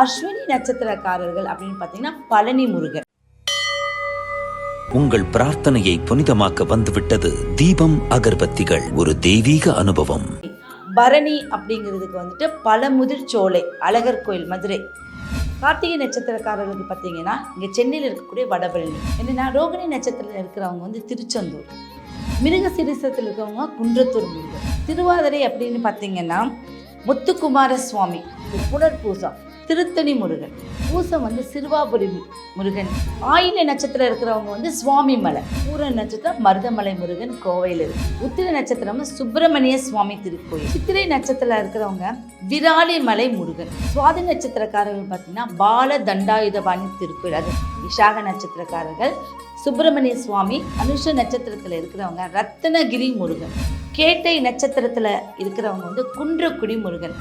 அஸ்வினி நட்சத்திரக்காரர்கள் அப்படின்னு பார்த்தீங்கன்னா பழனி முருகன் உங்கள் பிரார்த்தனையை புனிதமாக்க வந்துவிட்டது தீபம் அகர்பத்திகள். ஒரு தெய்வீக அனுபவம். பரணி அப்படிங்கிறதுக்கு வந்துட்டு பழமுதிர் சோலை அழகர் கோயில் மதுரை. கார்த்திகை நட்சத்திரக்காரர்களுக்கு பார்த்தீங்கன்னா இங்கே சென்னையில் இருக்கக்கூடிய வடபழனி. என்னன்னா ரோகிணி நட்சத்திரத்தில் இருக்கிறவங்க வந்து திருச்செந்தூர். மிருக சிரிசத்தில் இருக்கிறவங்க குன்றத்தூர் முருகன் திருவாதிரை அப்படின்னு பார்த்தீங்கன்னா முத்துக்குமார சுவாமி புனர்பூசம் திருத்தணி முருகன். பூசம் வந்து சிறுவாபுரி முருகன். ஆயில நட்சத்திரம் இருக்கிறவங்க வந்து சுவாமி மலை. பூர நட்சத்திரம் மருதமலை முருகன் கோவையில் இருக்கு. உத்திர நட்சத்திரம் சுப்பிரமணிய சுவாமி திருக்கோயில். சித்திரை நட்சத்திரம் இருக்கிறவங்க விராலி மலை முருகன். சுவாதி நட்சத்திரக்காரர்கள் பார்த்தீங்கன்னா பால தண்டாயுதபாணி திருக்கோயில். அது விஷாக நட்சத்திரக்காரர்கள் சுப்பிரமணிய சுவாமி அனுஷ நட்சத்திரத்தில் இருக்கிறவங்க ரத்தனகிரி முருகன். கேட்டை நட்சத்திரத்தில் இருக்கிறவங்க வந்து குன்றக்குடி முருகன்.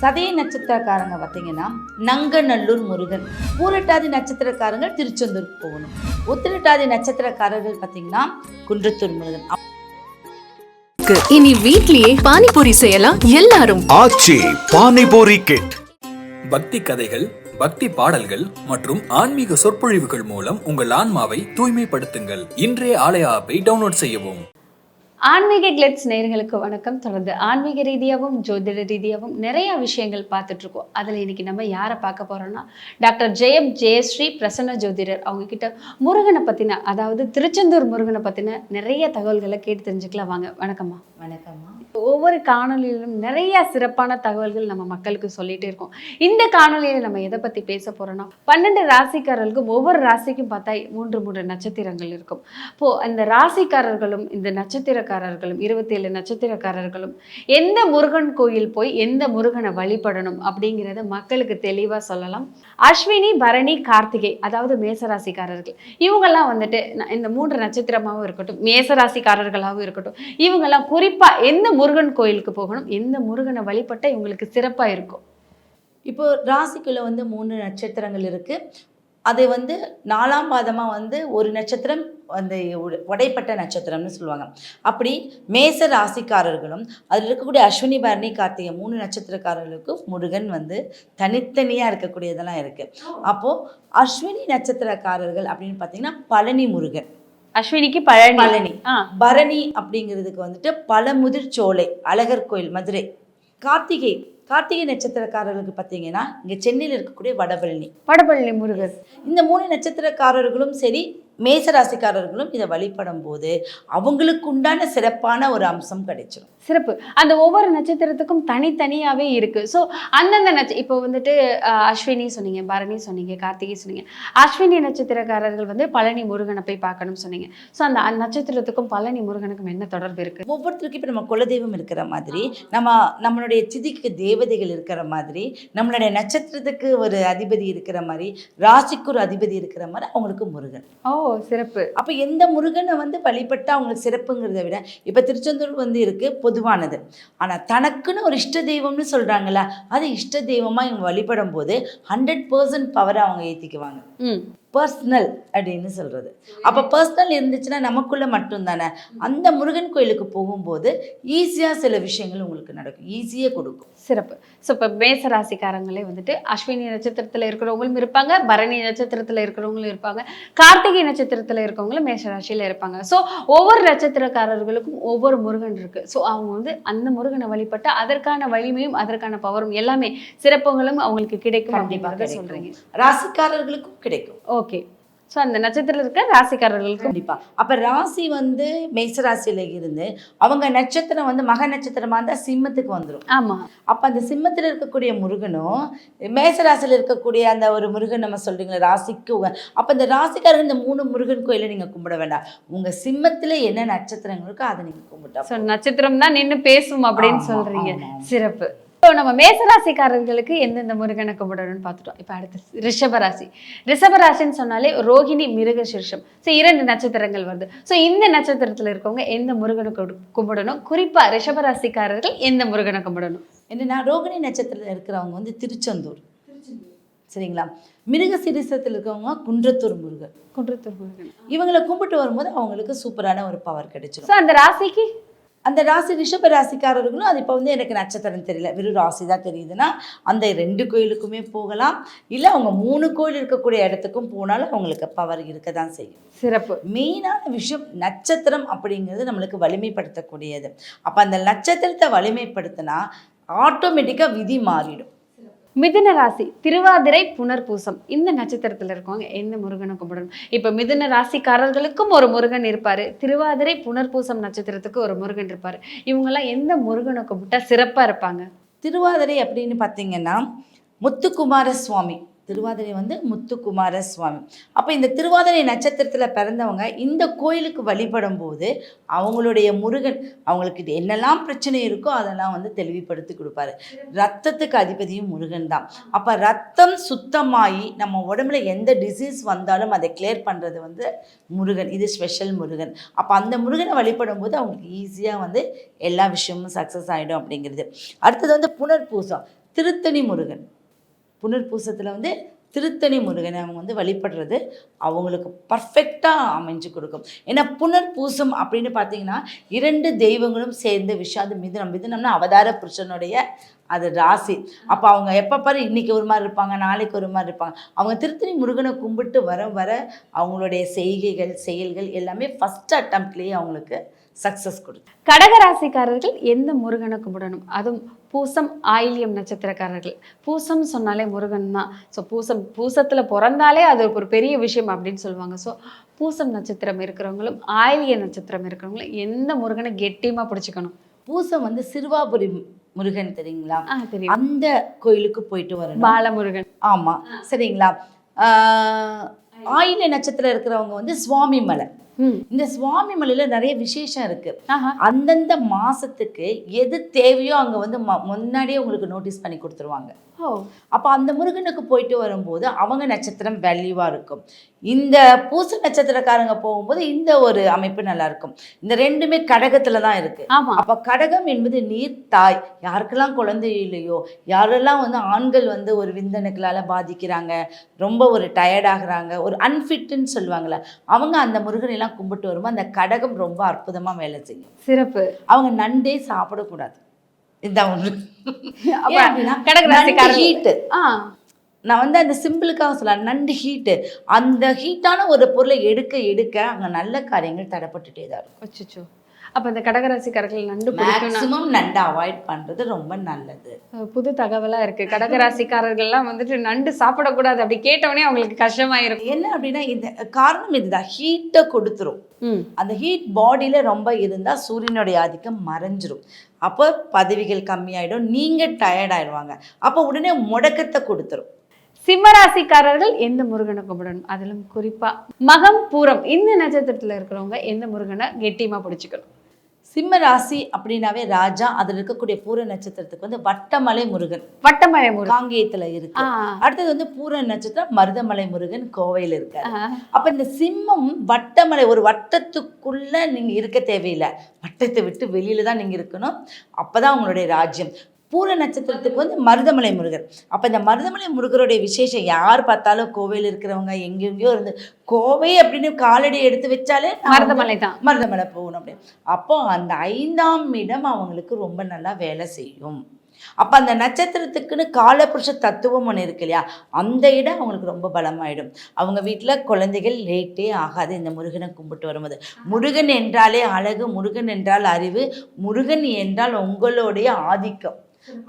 சதய நட்சத்திரக்காரங்க பார்த்தீங்கன்னா நங்கநல்லூர் முருகன். பூரட்டாதி நட்சத்திரக்காரங்க திருச்செந்தூர் போகணும். உத்திரட்டாதி நட்சத்திரக்காரர்கள் பார்த்தீங்கன்னா குன்றத்தூர் முருகன். இனி வீட்லயே பானிபூரி செய்யலாம் எல்லாரும். ஆச்சி பானிபூரி கிட். பக்தி கதைகள் பக்தி பாடல்கள் மற்றும் ஆன்மீக சொற்பொழிவுகள் மூலம் உங்கள் ஆன்மாவை தூய்மைப்படுத்துங்கள். இன்றைய ஆலய ஆப்பை டவுன்லோட் செய்யவும். ஆன்மீக கிளட்ஸ் நேயர்களுக்கு வணக்கம். தொடர்ந்து ஆன்மீக ரீதியாகவும் ஜோதிட ரீதியாகவும் நிறைய விஷயங்கள் பார்த்துட்டு இருக்கோம். அதில் இன்னைக்கு நம்ம யாரை பார்க்க போறோம்னா டாக்டர் ஜெயம் ஜெயஸ்ரீ பிரசன்ன ஜோதிடர். அவங்க கிட்ட முருகனை பத்தின அதாவது திருச்செந்தூர் முருகனை பத்தின நிறைய தகவல்களை கேட்டு தெரிஞ்சுக்கலாம். வாங்க வணக்கம்மா. வணக்கம்மா. ஒவ்வொரு காணொலியிலும் நிறைய சிறப்பான தகவல்கள் நம்ம மக்களுக்கு சொல்லிகிட்டே இருக்கோம். இந்த காணொலியில நம்ம எதை பத்தி பேச போறோம்னா பன்னெண்டு ராசிக்காரர்களுக்கும் ஒவ்வொரு ராசிக்கும் பார்த்தா மூன்று மூன்று நட்சத்திரங்கள் இருக்கும். இப்போ அந்த ராசிக்காரர்களும் இந்த நட்சத்திரக்காரர்களும் இருபத்தி ஏழு நட்சத்திரக்காரர்களும் எந்த முருகன் கோயில் போய் எந்த முருகனை வழிபடணும் அப்படிங்கிறத மக்களுக்கு தெளிவா சொல்லலாம். அஸ்வினி பரணி கார்த்திகை அதாவது மேசராசிக்காரர்கள். இவங்கெல்லாம் வந்துட்டு இந்த மூன்று நட்சத்திரமாகவும் இருக்கட்டும் மேசராசிக்காரர்களாகவும் இருக்கட்டும் இவங்கெல்லாம் குறிப்பா எந்த முருகன் கோயிலுக்கு போகணும். எந்த முருகனை வழிபட்டால் இவங்களுக்கு சிறப்பாக இருக்கும். இப்போ ராசிக்குள்ள வந்து மூணு நட்சத்திரங்கள் இருக்கு. அது வந்து நாலாம் பாதமாக வந்து ஒரு நட்சத்திரம் அந்த உடைப்பட்ட நட்சத்திரம்னு சொல்லுவாங்க. அப்படி மேச ராசிக்காரர்களும் அதில் இருக்கக்கூடிய அஸ்வினி பரணி கார்த்திகை மூணு நட்சத்திரக்காரர்களுக்கும் முருகன் வந்து தனித்தனியாக இருக்கக்கூடியதெல்லாம் இருக்குது அப்போது அஸ்வினி நட்சத்திரக்காரர்கள் அப்படின்னு பார்த்தீங்கன்னா பழனி முருகன். அஸ்வினிக்கு பழனி. பழனி. பரணி அப்படிங்கிறதுக்கு வந்துட்டு பழமுதிர் சோலை அழகர் கோயில் மதுரை. கார்த்திகை கார்த்திகை நட்சத்திரக்காரர்களுக்கு பார்த்தீங்கன்னா இங்கே சென்னையில் இருக்கக்கூடிய வடபழனி. வடபழனி முருகர். இந்த மூணு நட்சத்திரக்காரர்களும் சரி மேசராசிக்காரர்களும் இதை வழிபடும் போது அவங்களுக்கு உண்டான சிறப்பான ஒரு அம்சம் கிடைச்சிடும் சிறப்பு. அந்த ஒவ்வொரு நட்சத்திரத்துக்கும் தனித்தனியாவே இருக்கு. ஸோ அந்தந்த நட்ச இப்போ வந்துட்டு அஸ்வினி சொன்னீங்க பரணி சொன்னீங்க கார்த்திகை சொன்னீங்க. அஸ்வினி நட்சத்திரக்காரர்கள் வந்து பழனி முருகனை போய் பார்க்கணும்னு சொன்னீங்க. ஸோ அந்த நட்சத்திரத்துக்கும் பழனி முருகனுக்கும் என்ன தொடர்பு இருக்கு? ஒவ்வொருத்தருக்கும் இப்போ நம்ம குலதெய்வம் இருக்கிற மாதிரி நம்ம நம்மளுடைய திதிக்கு தேவதைகள் இருக்கிற மாதிரி நம்மளுடைய நட்சத்திரத்துக்கு ஒரு அதிபதி இருக்கிற மாதிரி ராசிக்கு ஒரு அதிபதி இருக்கிற மாதிரி அவங்களுக்கு முருகன். ஓ சிறப்பு. அப்போ எந்த முருகனை வந்து வழிபட்டா அவங்களுக்கு சிறப்புங்கிறத விட இப்போ திருச்செந்தூர் வந்து இருக்கு பொதுவானது. ஆனால் தனக்குன்னு ஒரு இஷ்ட தெய்வம்னு சொல்கிறாங்களா அது இஷ்ட தெய்வமாக இவங்க வழிபடும் போது ஹண்ட்ரட் பர்சன்ட் பவரை அவங்க ஏற்றிக்குவாங்க ம். பர்சனல் அப்படின்னு சொல்கிறது அப்போ பர்சனல் இருந்துச்சுன்னா நமக்குள்ளே மட்டும்தானே? அந்த முருகன் கோயிலுக்கு போகும்போது ஈஸியாக சில விஷயங்கள் உங்களுக்கு நடக்கும். ஈஸியாக கொடுக்கும். சிறப்பு. ஸோ இப்போ மேச ராசிக்காரங்களே வந்துட்டு அஸ்வினி நட்சத்திரத்தில் இருக்கிறவங்களும் இருப்பாங்க பரணி நட்சத்திரத்தில் இருக்கிறவங்களும் இருப்பாங்க கார்த்திகை நட்சத்திரத்தில் இருக்கவங்களும் மேஷ ராசியில் இருப்பாங்க. ஸோ ஒவ்வொரு நட்சத்திரக்காரர்களுக்கும் ஒவ்வொரு முருகன் இருக்கு. ஸோ அவங்க வந்து அந்த முருகனை வழிபட்டு அதற்கான வலிமையும் அதற்கான பவரும் எல்லாமே சிறப்புகளும் அவங்களுக்கு கிடைக்கும் கிடைக்கும். சொல்றீங்க. ராசிக்காரர்களுக்கும் கிடைக்கும். ஓகே ஸோ அந்த நட்சத்திரத்தில் இருக்க ராசிக்காரர்களுக்கும் கண்டிப்பா. அப்ப ராசி வந்து மேச ராசியில இருந்து அவங்க நட்சத்திரம் வந்து மக நட்சத்திரமா இருந்தா சிம்மத்துக்கு வந்துடும் ஆமா. அப்ப அந்த சிம்மத்துல இருக்கக்கூடிய முருகனும் மேச ராசியில இருக்கக்கூடிய அந்த ஒரு முருகன் நம்ம சொல்றீங்களா ராசிக்கு அப்ப இந்த ராசிக்காரங்க இந்த மூணு முருகன் கோயிலை நீங்க கும்பிட வேண்டாம். உங்க சிம்மத்துல என்ன நட்சத்திரங்கள் இருக்கோ அதை நீங்க கும்பிட்டா ஸோ நட்சத்திரம் தான் நின்று பேசும் அப்படின்னு ஆமா. சிறப்பு. இப்போ நம்ம மேசராசிக்காரர்களுக்கு எந்தெந்த முருகனை கும்பிடணும்னு பார்த்துட்டோம். இப்போ அடுத்து ரிஷபராசி. ரிஷபராசின்னு சொன்னாலே ரோகிணி மிருக சிருஷம். ஸோ இரண்டு நட்சத்திரங்கள் வருது. ஸோ இந்த நட்சத்திரத்தில் இருக்கவங்க எந்த முருகனை கும்பிடணும்? குறிப்பா ரிஷபராசிக்காரர்கள் எந்த முருகனை கும்பிடணும்? என்னன்னா ரோகிணி நட்சத்திரத்துல இருக்கிறவங்க வந்து திருச்செந்தூர். சரிங்களா? மிருக சிரிசத்தில் இருக்கவங்க குன்றத்தூர் முருகன். குன்றத்தூர் முருகன். இவங்களை கும்பிட்டு வரும்போது அவங்களுக்கு சூப்பரான ஒரு பவர் கிடைச்சிடும் ஸோ அந்த ராசிக்கு அந்த ராசி ரிஷப ராசிக்காரர்களும் அது இப்போ வந்து எனக்கு நட்சத்திரம் தெரியல. வெறும் ராசி தான் தெரியுதுன்னா அந்த ரெண்டு கோயிலுக்குமே போகலாம். இல்லை அவங்க மூணு கோயில் இருக்கக்கூடிய இடத்துக்கும் போனாலும் அவங்களுக்கு பவர் இருக்க தான் செய்யும். சிறப்பு. மெயினான விஷயம் நட்சத்திரம் அப்படிங்கிறது நம்மளுக்கு வலிமைப்படுத்தக்கூடியது. அப்போ அந்த நட்சத்திரத்தை வலிமைப்படுத்தினா ஆட்டோமேட்டிக்காக விதி மாறிடும். மிதுன ராசி திருவாதிரை புனர்பூசம். இந்த நட்சத்திரத்தில் இருக்கவங்க எந்த முருகனை கும்பிடணும்? இப்போ மிதுன ராசிக்காரர்களுக்கும் ஒரு முருகன் இருப்பார். திருவாதிரை புனர்பூசம் நட்சத்திரத்துக்கு ஒரு முருகன் இருப்பார். இவங்கெல்லாம் எந்த முருகனை கும்பிட்டா சிறப்பாக இருப்பாங்க? திருவாதிரை அப்படின்னு பார்த்தீங்கன்னா முத்துக்குமார சுவாமி திருவாதிரை வந்து முத்துக்குமார சுவாமி அப்போ இந்த திருவாதிரை நட்சத்திரத்தில் பிறந்தவங்க இந்த கோயிலுக்கு வழிபடும் போது அவங்களுடைய முருகன் அவங்களுக்கு இது என்னெல்லாம் பிரச்சனை இருக்கோ அதெல்லாம் வந்து தெளிவுபடுத்தி கொடுப்பாரு. ரத்தத்துக்கு அதிபதியும் முருகன் தான். அப்போ ரத்தம் சுத்தமாகி நம்ம உடம்புல எந்த டிசீஸ் வந்தாலும் அதை கிளியர் பண்ணுறது வந்து முருகன். இது ஸ்பெஷல் முருகன். அப்போ அந்த முருகனை வழிபடும் போது அவங்களுக்கு ஈஸியாக வந்து எல்லா விஷயமும் சக்ஸஸ் ஆகிடும் அப்படிங்கிறது. அடுத்தது வந்து புனர்பூசம். திருத்தணி முருகன். புனர்பூசத்தில் வந்து திருத்தணி முருகனை அவங்க வந்து வழிபடுறது அவங்களுக்கு பர்ஃபெக்டாக அமைஞ்சு கொடுக்கும். ஏன்னா புனர்பூசம் அப்படின்னு பார்த்தீங்கன்னா இரண்டு தெய்வங்களும் சேர்ந்த விஷாது மிதுனம். மிதுனம்னா அவதார புருஷனுடைய அது ராசி. அப்போ அவங்க எப்போ பாரு இன்றைக்கி ஒரு மாதிரி இருப்பாங்க நாளைக்கு ஒரு மாதிரி இருப்பாங்க. அவங்க திருத்தணி முருகனை கும்பிட்டு வர வர அவங்களுடைய செய்கைகள் செயல்கள் எல்லாமே ஃபஸ்ட் அட்டம்ப்ட்லேயே அவங்களுக்கு சக்ஸஸ் கொடுக்கும். கடக ராசிக்காரர்கள் எந்த முருகனை கும்பிடணும்? அதுவும் பூசம் ஆயில்யம் நட்சத்திரக்காரர்கள். பூசம் சொன்னாலே முருகன் தான். ஸோ பூசம் பூசத்துல பிறந்தாலே அது ஒரு பெரிய விஷயம் அப்படின்னு சொல்லுவாங்க. ஸோ பூசம் நட்சத்திரம் இருக்கிறவங்களும் ஆயில்ய நட்சத்திரம் இருக்கிறவங்களும் எந்த முருகனை கெட்டியமா பிடிச்சுக்கணும்? பூசம் வந்து சிறுவாபுரி முருகன் தெரியுங்களா? தெரியும். அந்த கோயிலுக்கு போயிட்டு வரணும். பாலமுருகன். ஆமா சரிங்களா? ஆயில்ய நட்சத்திரம் இருக்கிறவங்க வந்து சுவாமி மலை. இந்த சுவாமி மலையில நிறைய விசேஷம் இருக்கு. அந்தந்த மாசத்துக்கு எது தேவையோ அங்க வந்து முன்னாடியே உங்களுக்கு நோட்டீஸ் பண்ணி கொடுத்துருவாங்க. ஓ. அப்போ அந்த முருகனுக்கு போயிட்டு வரும்போது அவங்க நட்சத்திரம் வேல்யூவாக இருக்கும். இந்த பூச நட்சத்திரக்காரங்க போகும்போது இந்த ஒரு அமைப்பு நல்லா இருக்கும். இந்த ரெண்டுமே கடகத்துல தான் இருக்கு. அப்போ கடகம் என்பது நீர் தாய். யாருக்கெல்லாம் குழந்தை இல்லையோ யாரெல்லாம் வந்து ஆண்கள் வந்து ஒரு விந்தணுக்களால் பாதிக்கிறாங்க ரொம்ப ஒரு டயர்டாகிறாங்க ஒரு அன்ஃபிட்டுன்னு சொல்லுவாங்கள்ல அவங்க அந்த முருகனையெல்லாம் கும்பிட்டு வரும்போது அந்த கடகம் ரொம்ப அற்புதமாக வேலை செய்யும். சிறப்பு. அவங்க நண்டே சாப்பிடக்கூடாது. இதுதான் ஒன்று அப்ப கடக ராசிக்காரர்கள் ஹீட்டு நான் வந்து அந்த சிம்பிளுக்காக சொல்ல நண்டு ஹீட்டு அந்த ஹீட்டான ஒரு பொருளை எடுக்க எடுக்க அங்கே நல்ல காரியங்கள் தடைப்பட்டுட்டே தான் இருக்கும். அப்ப இந்த கடகராசிக்காரர்கள் நண்டு மேக்ஸிமம் நண்டை அவாய்ட் பண்ணுறது ரொம்ப நல்லது. புது தகவலா இருக்கு. கடகராசிக்காரர்கள்லாம் வந்துட்டு நண்டு சாப்பிடக்கூடாது அப்படி கேட்டவொடனே அவங்களுக்கு கஷ்டமா இருக்கும் என்ன அப்படின்னா இந்த காரணம் இதுதான். ஹீட்டை கொடுத்துரும். அந்த ஹீட் பாடியில் ரொம்ப இருந்தால் சூரியனுடைய ஆதிக்கம் மறைஞ்சிரும். அப்போ பதவிகள் கம்மியாயிடும். நீங்கள் டயர்ட் ஆயிடுவாங்க. அப்போ உடனே முடக்கத்தை கொடுத்துரும். சிம்மராசிக்காரர்கள் எந்த முருகனை கும்பிடணும்? அதிலும் குறிப்பா மகம் பூரம். இந்த நட்சத்திரத்துல இருக்கிறவங்க எந்த முருகனை கெட்டியமா பிடிச்சுக்கணும்? சிம்ம ராசி அப்படின்னாவே ராஜா அதில் இருக்கக்கூடிய பூர நட்சத்திரத்துக்கு வந்து வட்டமலை முருகன். வட்டமழை முருகன். காங்கேயத்துல இருக்கு. அடுத்தது வந்து பூர நட்சத்திரம் மருதமலை முருகன் கோவையில் இருக்காரு. ஆ, அப்ப இந்த சிம்மம் வட்டமலை ஒரு வட்டத்துக்குள்ள நீங்க இருக்க தேவையில்லை. வட்டத்தை விட்டு வெளியில தான் நீங்க இருக்கணும். அப்பதான் உங்களுடைய ராஜ்யம். பூர நட்சத்திரத்துக்கு வந்து மருதமலை முருகர். அப்ப இந்த மருதமலை முருகருடைய விசேஷம் யார் பார்த்தாலும் கோவையில் இருக்கிறவங்க எங்கெங்கேயோ இருந்து கோவை அப்படின்னு காலடி எடுத்து வச்சாலே மருதமலை தான். மருதமலை போகணும் அப்படின்னு. அப்போ அந்த ஐந்தாம் இடம் அவங்களுக்கு ரொம்ப நல்லா வேலை செய்யும். அப்போ அந்த நட்சத்திரத்துக்குன்னு காலபுருஷ தத்துவம் ஒன்று இருக்கு இல்லையா? அந்த இடம் அவங்களுக்கு ரொம்ப பலமாயிடும். அவங்க வீட்டில் குழந்தைகள் லேட்டே ஆகாது. இந்த முருகனை கும்பிட்டு வரும்போது. முருகன் என்றாலே அழகு முருகன் என்றால் அறிவு முருகன் என்றால் உங்களுடைய ஆதிக்கம்.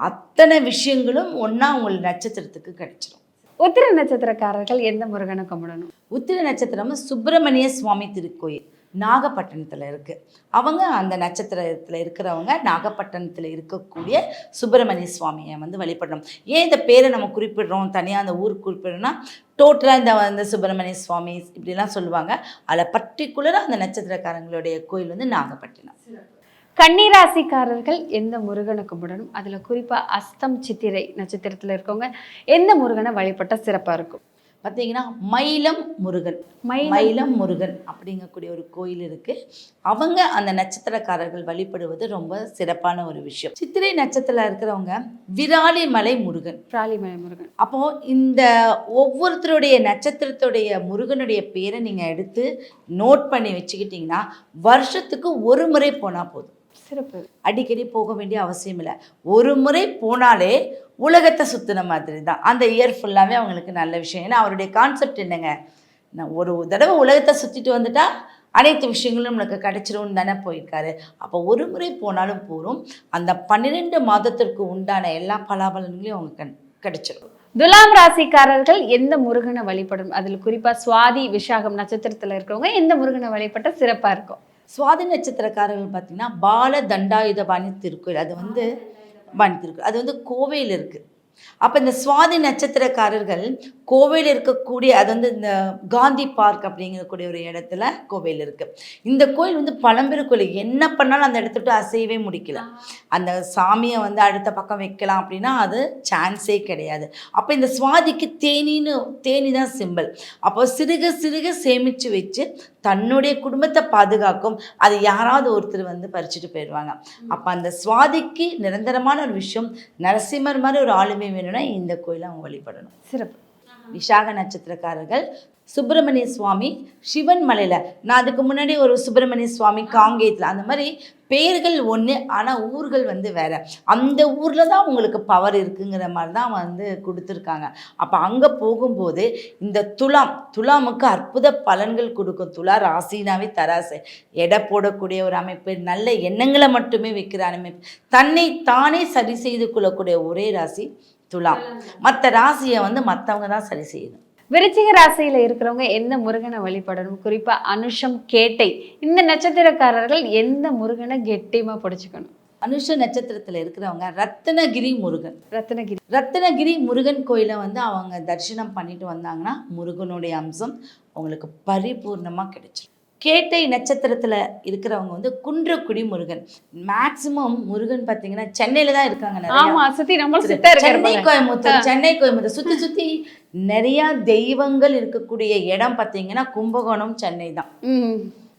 அத்தனை விஷயங்களும் ஒன்றா உங்கள் நட்சத்திரத்துக்கு கிடைச்சிரும். உத்திர நட்சத்திரக்காரர்கள் எந்த முருகனை கும்பிடணும்? உத்திர நட்சத்திரம் சுப்பிரமணிய சுவாமி திருக்கோயில் நாகப்பட்டினத்தில் இருக்குது அவங்க அந்த நட்சத்திரத்தில் இருக்கிறவங்க நாகப்பட்டினத்தில் இருக்கக்கூடிய சுப்பிரமணிய சுவாமியை வந்து வழிபடணும். ஏன் இந்த பேரை நம்ம குறிப்பிடுறோம்? தனியாக அந்த ஊர் குறிப்பிடுறோம்னா டோட்டலாக இந்த வந்து சுப்பிரமணிய சுவாமி இப்படிலாம் சொல்லுவாங்க. அதில் பர்டிகுலராக அந்த நட்சத்திரக்காரங்களுடைய கோயில் வந்து நாகப்பட்டினம். கன்னிராசிக்காரர்கள் எந்த முருகனை கும்பிடணும்? அதுல குறிப்பா அஸ்தம் சித்திரை நட்சத்திரத்துல இருக்கவங்க எந்த முருகனை வழிபட்டா சிறப்பா இருக்கும்? பார்த்தீங்கன்னா மயிலம் முருகன். மயிலம். மயிலம் முருகன். அப்படிங்கக்கூடிய ஒரு கோயில் இருக்கு. அவங்க அந்த நட்சத்திரக்காரர்கள் வழிபடுவது ரொம்ப சிறப்பான ஒரு விஷயம். சித்திரை நட்சத்திரத்தில் இருக்கிறவங்க விராலி மலை முருகன். பிராலிமலை முருகன். அப்போ இந்த ஒவ்வொருத்தருடைய நட்சத்திரத்துடைய முருகனுடைய பேரை நீங்க எடுத்து நோட் பண்ணி வச்சுக்கிட்டீங்கன்னா வருஷத்துக்கு ஒரு முறை போனா போதும். சிறப்பு. அடிக்கடி போக வேண்டிய அவசியம் இல்லை. ஒரு முறை போனாலே உலகத்தை சுற்றின மாதிரி தான் அந்த இயர் ஃபுல்லாகவே அவங்களுக்கு நல்ல விஷயம். ஏன்னா அவருடைய கான்செப்ட் என்னங்க? நான் ஒரு தடவை உலகத்தை சுற்றிட்டு வந்துட்டா அனைத்து விஷயங்களும் நம்மளுக்கு கிடைச்சிரும்னு தானே போயிருக்காரு. அப்போ ஒரு முறை போனாலும் போகிறோம் அந்த பன்னிரெண்டு மாதத்திற்கு உண்டான எல்லா பலாபலன்களையும் அவங்க கண் கிடைச்சிரும். துலாம் ராசிக்காரர்கள் எந்த முருகனை வழிபடும்? அதில் குறிப்பா சுவாதி விஷாகம் நட்சத்திரத்துல இருக்கிறவங்க எந்த முருகனை வழிபட்ட சிறப்பா இருக்கும்? சுவாதி நட்சத்திரக்காரர்கள் பார்த்திங்கன்னா பால தண்டாயுதபாணி திருக்கோயில் அது வந்து பாணி திருக்கோயில். அது வந்து கோவையில் இருக்குது அப்போ இந்த சுவாதி நட்சத்திரக்காரர்கள் கோவையில் இருக்கக்கூடிய அது வந்து இந்த காந்தி பார்க் அப்படிங்கக்கூடிய ஒரு இடத்துல கோவையில் இருக்குது இந்த கோயில் வந்து பழம்பெரும் கோயில். என்ன பண்ணாலும் அந்த இடத்துட்டு அசையவே முடிக்கல. அந்த சாமியை வந்து அடுத்த பக்கம் வைக்கலாம் அப்படின்னா அது சான்ஸே கிடையாது. அப்போ இந்த சுவாதிக்கு தேனின்னு தேனி தான் சிம்பிள் அப்போ சிறுக சிறுக சேமித்து வச்சு தன்னுடைய குடும்பத்தை பாதுகாக்கும். அது யாராவது ஒருத்தர் வந்து பறிச்சுட்டு போயிடுவாங்க. அப்போ அந்த சுவாதிக்கு நிரந்தரமான ஒரு விஷயம் நரசிம்மர் மாதிரி ஒரு ஆளுமை வேணும்னா இந்த கோயிலை அவங்க வழிபடணும். சிறப்பு. விஷாக நட்சத்திரக்காரர்கள் சுப்பிரமணிய சுவாமி சிவன் மலையில். நான் அதுக்கு முன்னாடி ஒரு சுப்பிரமணிய சுவாமி காங்கேயத்தில். அந்த மாதிரி பேர்கள் ஒன்று ஆனால் ஊர்கள் வந்து வேறு. அந்த ஊரில் தான் உங்களுக்கு பவர் இருக்குங்கிற மாதிரி தான் வந்து கொடுத்துருக்காங்க. அப்போ அங்கே போகும்போது இந்த துலாம் துலாமுக்கு அற்புத பலன்கள் கொடுக்கும். துலா ராசினாவே தராசு. எடை போடக்கூடிய ஒரு அமைப்பு நல்ல எண்ணங்களை மட்டுமே வைக்கிற அமைப்பு. தன்னை தானே சரி செய்து கொள்ளக்கூடிய ஒரே ராசி துலாம். மற்ற ராசியை வந்து மற்றவங்க தான் சரி செய்யணும். விருச்சிக ராசியில இருக்கிறவங்க எந்த முருகனை வழிபடணும்? குறிப்பா அனுஷம் கேட்டை. இந்த நட்சத்திரக்காரர்கள் எந்த முருகனை கெட்டியமா பிடிச்சுக்கணும்? அனுஷ நட்சத்திரத்தில் இருக்கிறவங்க ரத்னகிரி முருகன். ரத்னகிரி. ரத்னகிரி முருகன் கோயிலை வந்து அவங்க தரிசனம் பண்ணிட்டு வந்தாங்கன்னா முருகனுடைய அம்சம் அவங்களுக்கு பரிபூர்ணமாக கிடைச்சிடும் கேட்டை நட்சத்திரத்தில் இருக்கிறவங்க வந்து குன்றக்குடி முருகன் மேக்சிமம் முருகன் பார்த்தீங்கன்னா சென்னையில் தான் இருக்காங்க நிறைய. ஆமா சுத்தி நம்ம சென்னை கோயம்புத்தூர் சென்னை கோயம்புத்தூர். சுற்றி சுற்றி நிறையா தெய்வங்கள் இருக்கக்கூடிய இடம் பார்த்தீங்கன்னா கும்பகோணம் சென்னை தான்.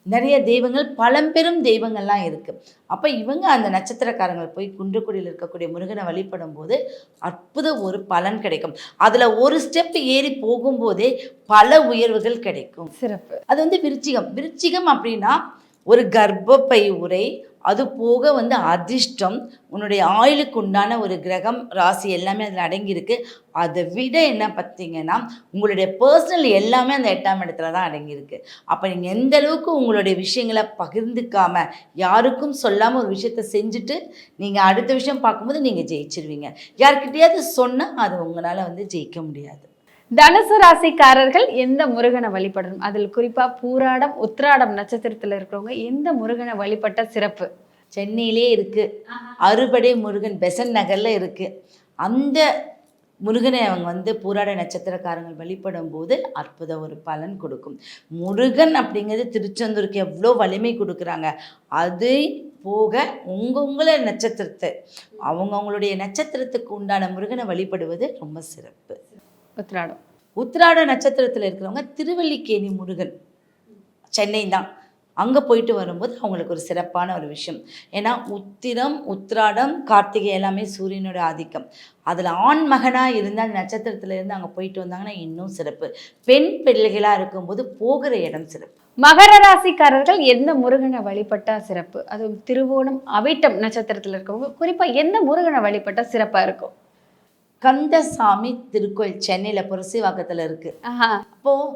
நிறைய தெய்வங்கள் பழம்பெரும் தெய்வங்கள்லாம் இருக்குது அப்போ இவங்க அந்த நட்சத்திரக்காரங்கள் போய் குன்றக்குடியில் இருக்கக்கூடிய முருகனை வழிபடும் போது அற்புத ஒரு பலன் கிடைக்கும். அதில் ஒரு ஸ்டெப் ஏறி போகும்போதே பல உயர்வுகள் கிடைக்கும். சிறப்பு. அது வந்து விருச்சிகம். விருச்சிகம் அப்படின்னா ஒரு கர்ப்பப்பை உரை அது போக வந்து அதிர்ஷ்டம் உன்னுடைய ஆயுளுக்கு உண்டான ஒரு கிரகம் ராசி எல்லாமே அதில் அடங்கியிருக்கு. அதை விட என்ன பார்த்தீங்கன்னா உங்களுடைய பர்சனல் எல்லாமே அந்த எட்டாம் இடத்துல தான் அடங்கியிருக்கு. அப்போ நீங்கள் எந்த அளவுக்கு உங்களுடைய விஷயங்களை பகிர்ந்துக்காம யாருக்கும் சொல்லாமல் ஒரு விஷயத்த செஞ்சுட்டு நீங்கள் அடுத்த விஷயம் பார்க்கும்போது நீங்கள் ஜெயிச்சிருவீங்க. யார்கிட்டயாவது சொன்னால் அது உங்களால் வந்து ஜெயிக்க முடியாது. தனுசு ராசிக்காரர்கள் எந்த முருகனை வழிபடணும்? அதில் குறிப்பா பூராடம் உத்ராடம் நட்சத்திரத்துல இருக்கிறவங்க எந்த முருகனை வழிபட்ட சிறப்பு? சென்னையிலே இருக்கு. அறுபடை முருகன் பெசன் நகர்ல இருக்கு. அந்த முருகனை அவங்க வந்து பூராட நட்சத்திரக்காரங்கள் வழிபடும் போது அற்புத ஒரு பலன் கொடுக்கும். முருகன் அப்படிங்கிறது திருச்செந்தூருக்கு எவ்வளோ வலிமை கொடுக்குறாங்க. அது போக உங்கவுங்கள நட்சத்திரத்தை அவங்கவுங்களுடைய நட்சத்திரத்துக்கு உண்டான முருகனை வழிபடுவது ரொம்ப சிறப்பு. உத்ராடம் உத்திராட நட்சத்திரத்தில் இருக்கிறவங்க திருவல்லிக்கேணி முருகன். சென்னை தான். அங்கே போயிட்டு வரும்போது அவங்களுக்கு ஒரு சிறப்பான ஒரு விஷயம். ஏன்னா உத்திரம் உத்ராடம் கார்த்திகை எல்லாமே சூரியனோட ஆதிக்கம். அதில் ஆண் மகனாக இருந்தால் அந்த இருந்து அங்கே போயிட்டு வந்தாங்கன்னா இன்னும் சிறப்பு. பெண் பிள்ளைகளாக இருக்கும்போது போகிற இடம் சிறப்பு. மகர ராசிக்காரர்கள் எந்த முருகனை வழிபட்டா சிறப்பு? அதுவும் திருவோணம் அவிட்டம் நட்சத்திரத்தில் இருக்கவங்க குறிப்பாக எந்த முருகனை வழிபட்டா சிறப்பாக இருக்கும்? கந்தசாமி திருக்கோயில் சென்னையில் புரசிவாக்கத்தில் இருக்குது அப்போது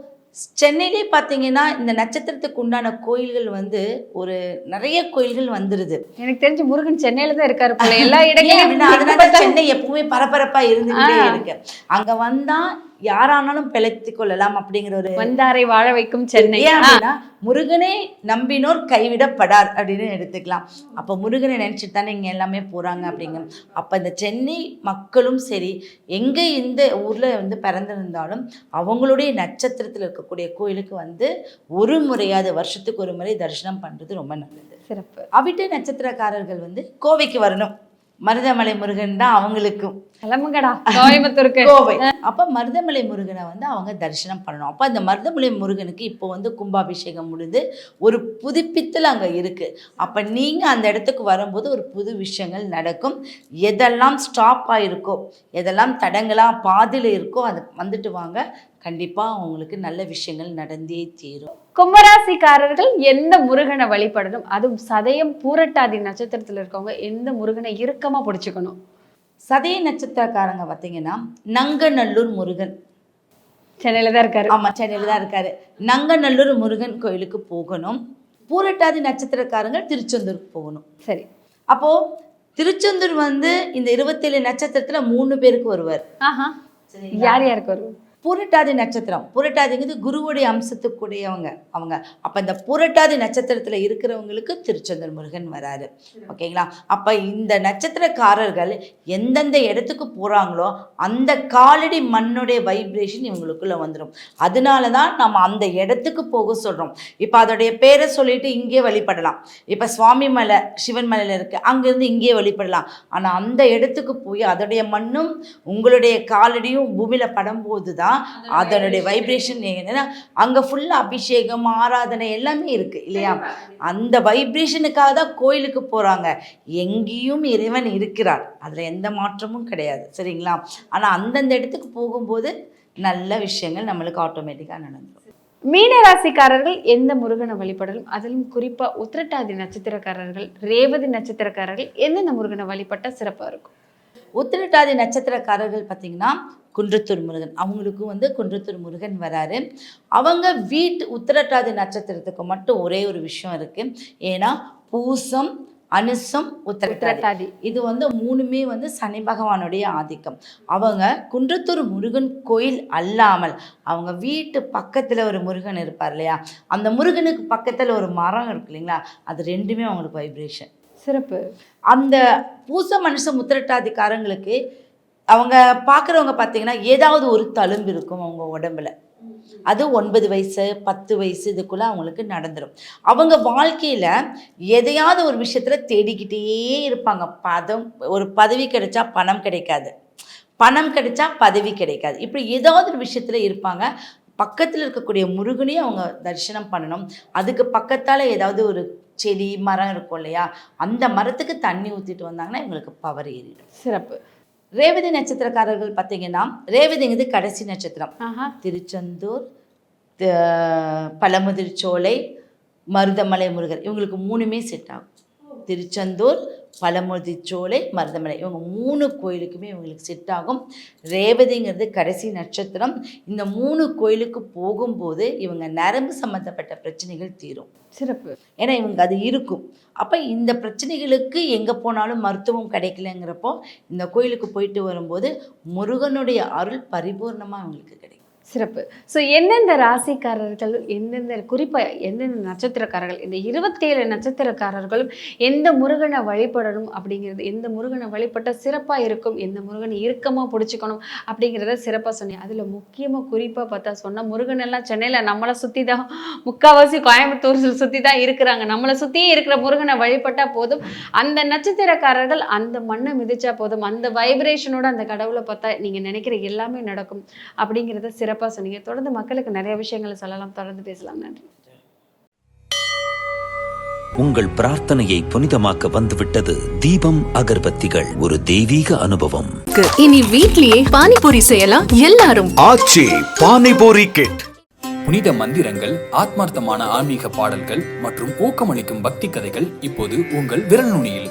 சென்னையிலே பார்த்தீங்கன்னா இந்த நட்சத்திரத்துக்கு உண்டான கோயில்கள் வந்து ஒரு நிறைய கோயில்கள் வந்துடுது எனக்கு தெரிஞ்சு முருகன் சென்னையில தான் இருக்காரு போல. எல்லா அப்படின்னா அதனால சென்னை எப்பவுமே பரபரப்பா இருந்துகிட்டே இருக்கு. அங்க வந்தா யாரானாலும் பிழைத்து கொள்ளலாம் அப்படிங்கிற ஒரு வந்தாரை வாழ வைக்கும் சென்னை. அப்படின்னா முருகனே நம்பினோர் கைவிடப்படார் அப்படின்னு எடுத்துக்கலாம். அப்போ முருகனை நினைச்சிட்டு தானே இங்க எல்லாமே போறாங்க அப்படிங்க. அப்ப இந்த சென்னை மக்களும் சரி எங்க இந்த ஊர்ல வந்து பிறந்திருந்தாலும் அவங்களுடைய நட்சத்திரத்தில் இருக்கக்கூடிய கோயிலுக்கு வந்து ஒரு முறையாவது வருஷத்துக்கு ஒரு முறை தரிசனம் பண்றது ரொம்ப நல்லது. சிறப்பு. அவிட்ட நட்சத்திரக்காரர்கள் வந்து கோவைக்கு வரணும். மருதமலை முருகன் தான் அவங்களுக்கும் கிளம்புங்கடா. கோயம்புத்தூருக்கு. கோவை. அப்ப மருதமலை முருகனை வந்து அவங்க தரிசனம் பண்ணணும். அப்ப அந்த மருதமலை முருகனுக்கு இப்போ வந்து கும்பாபிஷேகம் முடிந்து ஒரு புதுப்பித்தல் அங்க இருக்கு. அப்ப நீங்க அந்த இடத்துக்கு வரும்போது ஒரு புது விஷயங்கள் நடக்கும். எதெல்லாம் ஸ்டாப் ஆயிருக்கோ எதெல்லாம் தடங்களா பாதியில இருக்கோ அது வந்துட்டு வாங்க. கண்டிப்பா உங்களுக்கு நல்ல விஷயங்கள் நடந்தே தீரும். கும்பராசிக்காரர்கள் எந்த முருகனை வழிபடணும்? அதுவும் சதயம் பூரட்டாதி நட்சத்திரத்துல இருக்கவங்க எந்த முருகனை இறுக்கமா பிடிச்சுக்கணும்? சதய நட்சத்திரக்காரங்க பார்த்தீங்கன்னா நங்கநல்லூர் முருகன். சென்னையில தான் இருக்காரு. ஆமா சென்னையில தான் இருக்காரு. நங்கநல்லூர் முருகன் கோயிலுக்கு போகணும். பூரட்டாதி நட்சத்திரக்காரங்க திருச்செந்தூருக்கு போகணும். சரி. அப்போ திருச்செந்தூர் வந்து இந்த இருபத்தேழு நட்சத்திரத்துல மூணு பேருக்கு வருவார். யார் யாருக்கு வரும் புரட்டாதி நட்சத்திரம். புரட்டாதிங்கிறது குருவுடைய அம்சத்துக்குடையவங்க அவங்க. அப்போ இந்த புரட்டாதி நட்சத்திரத்தில் இருக்கிறவங்களுக்கு திருச்செந்தூர் முருகன் வராரு. ஓகேங்களா? அப்போ இந்த நட்சத்திரக்காரர்கள் எந்தெந்த இடத்துக்கு போகிறாங்களோ அந்த காலடி மண்ணுடைய வைப்ரேஷன் இவங்களுக்குள்ளே வந்துடும் அதனால தான் நம்ம அந்த இடத்துக்கு போக சொல்கிறோம் இப்போ அதோடைய பேரை சொல்லிட்டு இங்கே வழிபடலாம். இப்போ சுவாமி மலை சிவன் மலையில் இருக்குது அங்கேருந்து இங்கே வழிபடலாம். ஆனால் அந்த இடத்துக்கு போய் அதோடைய மண்ணும் உங்களுடைய காலடியும் பூமியில் படும்போது தான் அதனுடைய வைப்ரேஷன் என்னன்னா அங்கே ஃபுல்லாக அபிஷேகம் ஆராதனை எல்லாமே இருக்குது இல்லையா? அந்த வைப்ரேஷனுக்காக தான் கோயிலுக்கு போகிறாங்க எங்கேயும் இறைவன் இருக்கிறார். அதில் எந்த மாற்றமும் கிடையாது சரிங்களா? ஆனால் அந்தந்த இடத்துக்கு போகும்போது நல்ல விஷயங்கள் நம்மளுக்கு ஆட்டோமேட்டிக்காக நடந்துடும் மீன ராசிக்காரர்கள் எந்த முருகனை வழிபடணும் அதிலும் குறிப்பா உத்திரட்டாதி நட்சத்திரக்காரர்கள் ரேவதி நட்சத்திரக்காரர்கள் எந்தெந்த முருகனை வழிபட்டா சிறப்பா இருக்கும்? உத்திரட்டாதி நட்சத்திரக்காரர்கள் பார்த்தீங்கன்னா குன்றத்தூர் முருகன். அவங்களுக்கும் வந்து குன்றத்தூர் முருகன் வராரு. அவங்க வீட்டு உத்திரட்டாதி நட்சத்திரத்துக்கு மட்டும் ஒரே ஒரு விஷயம் இருக்கு. ஏன்னா பூசம் அனுசம் உத்திரட்டாதி. இது வந்து மூணுமே வந்து சனி பகவானுடைய ஆதிக்கம். அவங்க குன்றத்தூர் முருகன் கோயில் அல்லாமல் அவங்க வீட்டு பக்கத்தில் ஒரு முருகன் இருப்பார் இல்லையா? அந்த முருகனுக்கு பக்கத்தில் ஒரு மரம் இருக்கு இல்லைங்களா? அது ரெண்டுமே அவங்களுக்கு வைப்ரேஷன் சிறப்பு. அந்த பூச மனுஷ முத்திரட்டாதிக்காரங்களுக்கு அவங்க பார்க்குறவங்க பார்த்தீங்கன்னா ஏதாவது ஒரு தழும்பு இருக்கும் அவங்க உடம்புல. அது ஒன்பது வயசு பத்து வயசு இதுக்குள்ளே அவங்களுக்கு நடந்துடும் அவங்க வாழ்க்கையில் எதையாவது ஒரு விஷயத்தில் தேடிக்கிட்டே இருப்பாங்க. பதம் ஒரு பதவி கிடைச்சா பணம் கிடைக்காது. பணம் கிடைச்சா பதவி கிடைக்காது. இப்படி ஏதாவது ஒரு விஷயத்தில் இருப்பாங்க. பக்கத்தில் இருக்கக்கூடிய முருகனையும் அவங்க தரிசனம் பண்ணணும். அதுக்கு பக்கத்தால் ஏதாவது ஒரு செடி மரம் இருக்கும் இல்லையா? அந்த மரத்துக்கு தண்ணி ஊற்றிட்டு வந்தாங்கன்னா இவங்களுக்கு பவர் ஏறிடும். சிறப்பு. ரேவதி நட்சத்திரக்காரர்கள் பார்த்தீங்கன்னா ரேவதிங்கிறது கடைசி நட்சத்திரம். திருச்செந்தூர் பழமுதிர்ச்சோலை மருதமலை முருகர். இவங்களுக்கு மூணுமே செட் ஆகும். திருச்செந்தூர் பழமுதிர்ச்சோலை மருதமலை. இவங்க மூணு கோயிலுக்குமே இவங்களுக்கு செட் ஆகும். ரேவதிங்கிறது கடைசி நட்சத்திரம். இந்த மூணு கோயிலுக்கு போகும்போது இவங்க நரம்பு சம்மந்தப்பட்ட பிரச்சனைகள் தீரும். சிறப்பு. ஏன்னா இவங்க அது இருக்கும். அப்போ இந்த பிரச்சனைகளுக்கு எங்கே போனாலும் மருத்துவம் கிடைக்கலங்கிறப்போ இந்த கோயிலுக்கு போயிட்டு வரும்போது முருகனுடைய அருள் பரிபூர்ணமாக அவங்களுக்கு கிடைக்கும். சிறப்பு. ஸோ எந்தெந்த ராசிக்காரர்கள் எந்தெந்த குறிப்பாக எந்தெந்த நட்சத்திரக்காரர்கள் இந்த இருபத்தேழு நட்சத்திரக்காரர்களும் எந்த முருகனை வழிபடணும் அப்படிங்கிறது எந்த முருகனை வழிபட்டால் சிறப்பாக இருக்கும் எந்த முருகனை இறுக்கமாக பிடிச்சிக்கணும் அப்படிங்கிறத சிறப்பாக சொன்னேன் அதில் முக்கியமாக குறிப்பாக பார்த்தா சொன்னால் முருகன் எல்லாம் சென்னையில் நம்மளை சுற்றி தான் முக்கால்வாசி கோயம்புத்தூர் சுற்றி தான் இருக்கிறாங்க. நம்மளை சுற்றியே இருக்கிற முருகனை வழிபட்டால் போதும். அந்த நட்சத்திரக்காரர்கள் அந்த மண்ணை மிதிச்சா போதும். அந்த வைப்ரேஷனோட அந்த கடவுளை பார்த்தா நீங்கள் நினைக்கிற எல்லாமே நடக்கும் அப்படிங்கிறத சிறப்பு சிறப்பாக சொன்னீங்க. தொடர்ந்து மக்களுக்கு நிறைய விஷயங்களை சொல்லலாம். தொடர்ந்து பேசலாம். நன்றி. உங்கள் பிரார்த்தனையை புனிதமாக்க வந்துவிட்டது தீபம் அகர்பத்திகள். ஒரு தெய்வீக அனுபவம். இனி வீட்லயே பானிபூரி செய்யலாம். எல்லாரும். ஆச்சி பானிபூரி கிட். புனித மந்திரங்கள் ஆத்மார்த்தமான ஆன்மீக பாடல்கள் மற்றும் ஊக்கமளிக்கும் பக்தி கதைகள் இப்போது உங்கள் விரல் நுனியில்.